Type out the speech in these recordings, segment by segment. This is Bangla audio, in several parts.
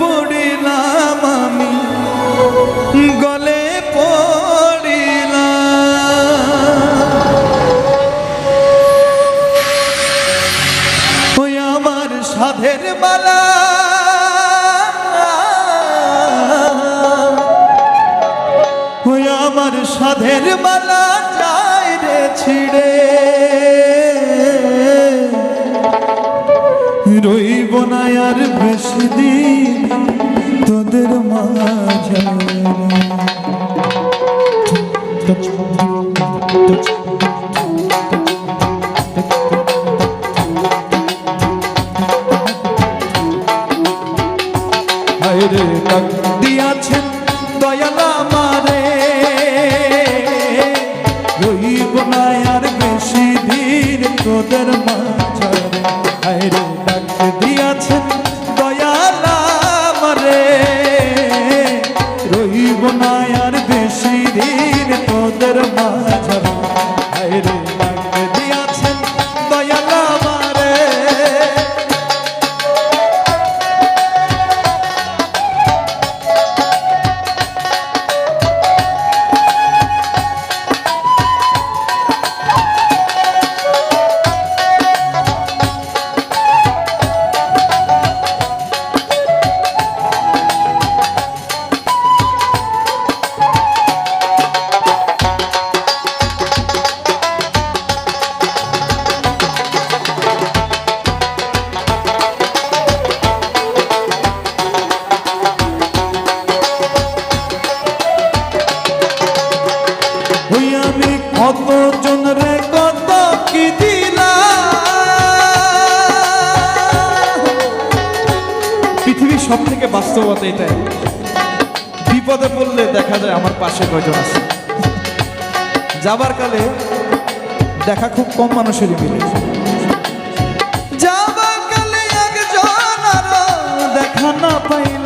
পড়িলাম আমি গলে পড়িলাম। ওই আমার সাধের বালা। ওই আমার সাধের বালা। তোদের মাঝে। হায়রে ডাক দিয়াছেন দয়ালা মারে রইব না আর বেশি দিন তোদের মাঝারে হায়রে ডাক বিপদে পড়লে দেখা যায় আমার পাশে কয়জন আছে। যাবার কালে দেখা খুব কম মানুষেরই মিলে। যাবার কালে একজন দেখা না পাইলাম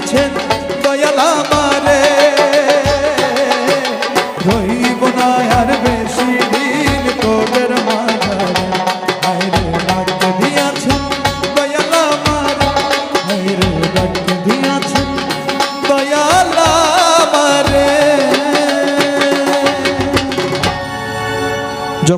আছেন